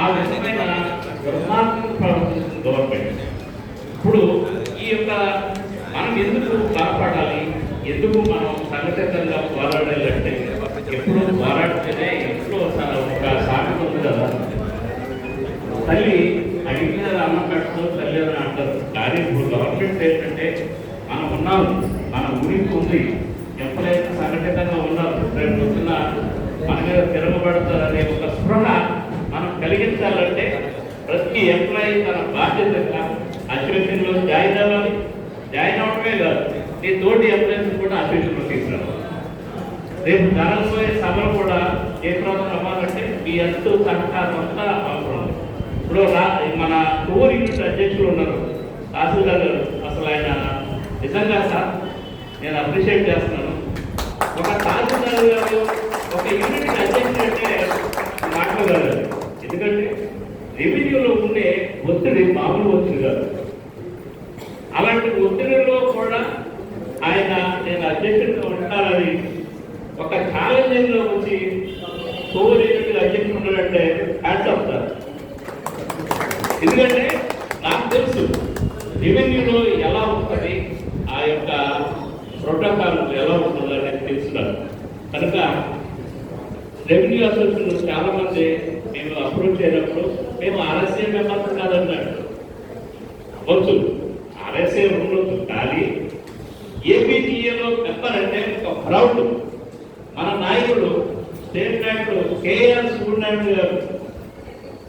ఆ విధమైన బ్రహ్మాండంగా ప్రవర్తిస్తుంది గవర్నమెంట్ ఇప్పుడు ఈ యొక్క మనం ఎందుకు కాపాడాలి? ఎందుకు మనం సంఘటితంగా పోరాడాలంటే ఎప్పుడు పోరాడితేనే ఎప్పుడు ఒక సామెత ఉంది కదా. తల్లి అడిగిన అన్నం పెట్టడం తల్లి అని అంటారు. కానీ ఇప్పుడు గవర్నమెంట్ ఏంటంటే మనం ఉన్నాం మన ఊరికి ఉంది. ఎప్పుడైతే సంఘటితంగా ఉన్నారు. రేపు వచ్చిన మన మీద తిరగబడతారనే ఒక స్పృహ కలిగించాలంటే ప్రతి ఎంప్లాయీ తన బాధ్యతగా అసోసియేషన్లో జాయిన్ అవ్వాలి. జాయిన్ అవడమే కాదు నీ తోటి ఎంప్లాయీస్ కూడా అసోసియేషన్లో తీసుకురావాలి. రేపు జరగబోయే సభలు కూడా ఏ ప్రాంతం అవ్వాలంటే మీ అంతు సహకారం అంతా అవసరం. ఇప్పుడు రా- మన కోర్ యూనిట్ అధ్యక్షులు ఉన్నారు తహసీల్దార్ గారు. అసలు ఆయన నిజంగా సార్ నేను అప్రిషియేట్ చేస్తున్నాను. ఒక తహసీల్దార్ గారు ఒక యూనిట్ అధ్యక్షుడు అంటే మాట్లాడగలరు ఎందుకంటే రెవెన్యూలో ఉండే ఒత్తిడి మామూలు ఒత్తిడి కాదు. అలాంటి ఒత్తిడిలో కూడా ఆయన నేను అధ్యక్షుడిగా ఉంటానని ఒక ఛాలెంజింగ్లో వచ్చి కోవిడ్ అధ్యక్షుడు ఉన్నాడంటే హ్యాట్స్ ఆఫ్ సార్. ఎందుకంటే నాకు తెలుసు రెవెన్యూలో ఎలా ఉంటుంది ఆ యొక్క ప్రోటోకాల్ ఎలా ఉంటుందో అనేది తెలుసు కనుక రెవెన్యూ అసోసియేషన్ చాలా మంది మేము అప్రోచ్ అయినప్పుడు మేము ఆలస్యం మెంబర్స్ వచ్చు ఆర్ఎస్ఏ ఉండొచ్చు కానీ ఏపీటీఏలో మెంబర్ అంటే ఒక ప్రౌడ్ మన నాయకుడు స్టేట్ నాయకుడు కేఎల్ సూర్యనారాయణ గారు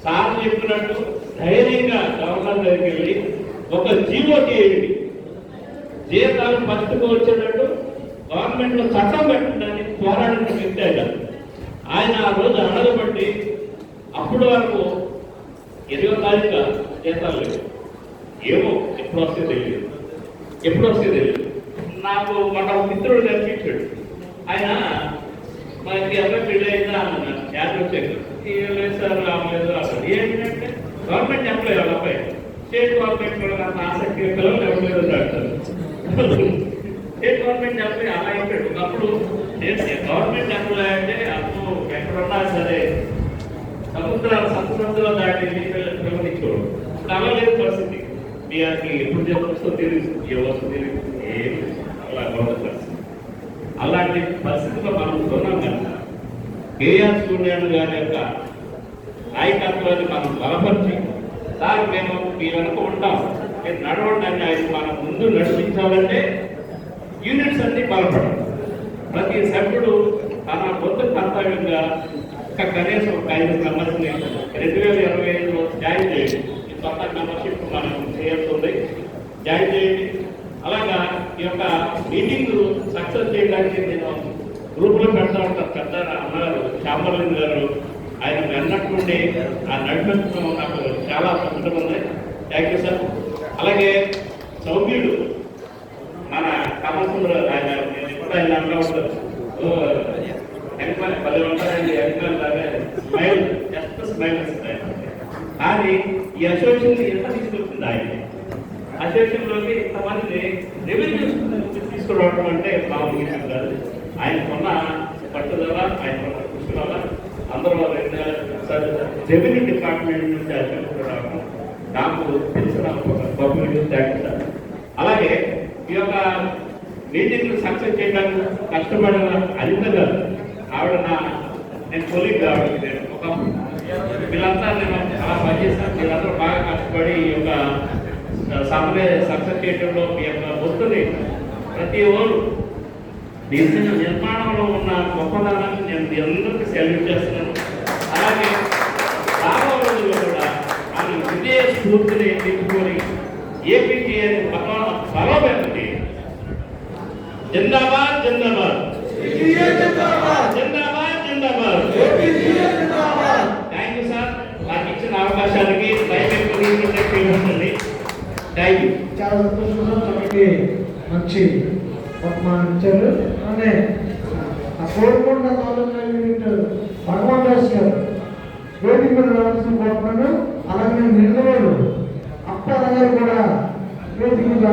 సార్ చెప్పినట్టు ధైర్యంగా గవర్నర్ దగ్గరికి వెళ్ళి ఒక జీవో వెళ్ళి జీతాలు ఫస్ట్కు వచ్చేటట్టు గవర్నమెంట్ చట్టం పెట్టడానికి పోరాడిన వ్యక్తి ఆయన ఆయన ఆ రోజు అడగబట్టి అప్పటి వరకు ఇరవై తారీఖు జీతాలు లేవు. ఏమో ఎప్పుడు వస్తే తెలియదు. ఎప్పుడు వస్తే తెలియదు. నాకు మన మిత్రుడు కనిపించాడు. ఆయన మనకి అమ్మాయి పెళ్ళి అయిందా అన్నాడు. యాదవ్ వచ్చాక ఏం లేదు సార్ రావలేదు అసలు ఏంటంటే గవర్నమెంట్ ఎంప్లాయీ వాళ్ళ అబ్బాయి. స్టేట్ గవర్నమెంట్ కూడా నాకు ఆసక్తి పిల్లలు ఎవరు డాక్టర్ స్టేట్ గవర్నమెంట్ ఎంప్లాయీ అలా అయిపోయాడు. ఒకప్పుడు నేను గవర్నమెంట్ ఎంప్లాయీ అంటే అప్పుడు ఎక్కడున్నా సరే సముద్రాలు సముద్రంలో దాటి పిల్లలు పిల్లనిచ్చేవాడు అలా లేదు పరిస్థితి. మీకు ఎప్పుడు చెప్పొచ్చో తెలియదు ఏ వస్తుంది తెలియదు ఏం అలా గొడవ అలాంటి పరిస్థితిలో మనం ఉన్నాం కనుక కేఆర్ సూర్యన్ గారి యొక్క నాయకత్వాన్ని మనం బలపరిచి దానికి మేము మీ వెనుక ఉంటాం. నడవడానికి నడవండి అని ఆయన మన ముందు నడిపించాలంటే యూనిట్స్ అన్ని బలపడాలి. ప్రతి సభ్యుడు తన కొత్త కర్తవ్యంగా కనీసం ఒక ఐదు మెంబర్స్ని రెండు వేల ఇరవై ఐదులో జాయిన్ చేయండి. కొత్త మెంబర్షిప్ మనం చేస్తుంది జాయిన్ చేయండి. అలాగా ఈ యొక్క మీటింగ్ సక్సెస్ చేయడానికి నేను గ్రూపులో పెడతా ఉంటాను. పెద్ద అన్నగారు శ్యామలింగ్ గారు ఆయన వెన్నట్టుండి ఆ నడిపించడం నాకు చాలా సంతృప్తి ఉంది. థ్యాంక్ యూ సార్ అలాగే సౌమ్యుడు మన కమలసుందర ఆయన నేను కూడా ఆయన అంటూ వెనకాల పది ఉంటారండి. వెనకాల స్మైల్ జస్ట్ స్మైల్ వస్తుంది. కానీ ఈ అసోసియేషన్ ఎంత తీసుకొస్తుంది ఆయన అసోసియేషన్లోకి ఇంతమంది రెవెన్యూ తీసుకురావడం అంటే మామూలు విషయం కాదు ఆయనకున్న పట్టుదల ఆయనకున్న కృషి వల్ల అందరూ రెవెన్యూ డిపార్ట్మెంట్ నుంచి అసోసియేషన్ రావడం నాకు తెలిసిన ఒక గొప్ప అలాగే ఈ యొక్క మీటింగ్లు సక్సెస్ చేయడానికి కష్టపడిన అనిత గారు ఆవిడ నా నేను కొలీగ్ ఆవిడ నేను ఒక వీళ్ళంతా నేను చాలా పనిచేస్తాను వీళ్ళందరూ బాగా కష్టపడి ఈ యొక్క సభలే సక్సెస్ చేయడంలో మీ యొక్క వస్తుని ప్రతి ఓరు నిర్మించిన నిర్మాణంలో ఉన్న గొప్పదనాన్ని నేను మీ అందరికీ సెల్యూట్ చేస్తున్నాను. అలాగే రాబో రోజుల్లో కూడా మనం విజయ స్ఫూర్తిని నింపుకొని ఏపీకి బలోపేతం చేయాలి జిందాబాద్ జిందాబాద్. జిందాబాద్ జిందాబాద్ థ్యాంక్ యూ సార్ నాకు ఇచ్చిన అవకాశానికి టైం ఎక్కువ తీసుకుంటే క్షమించండి థ్యాంక్ యూ చాలా సంతోషంగా తనకి వచ్చి బహుమానం అనే ఆ కోరుకొండ కాలంలో యూనిట్ భగవాన్ దాస్ గారు వేదిక మీద రావాల్సిన కోరుకున్నాను అలాగే నిర్ణయాలు అప్పారావు గారు కూడా వేదిక మీద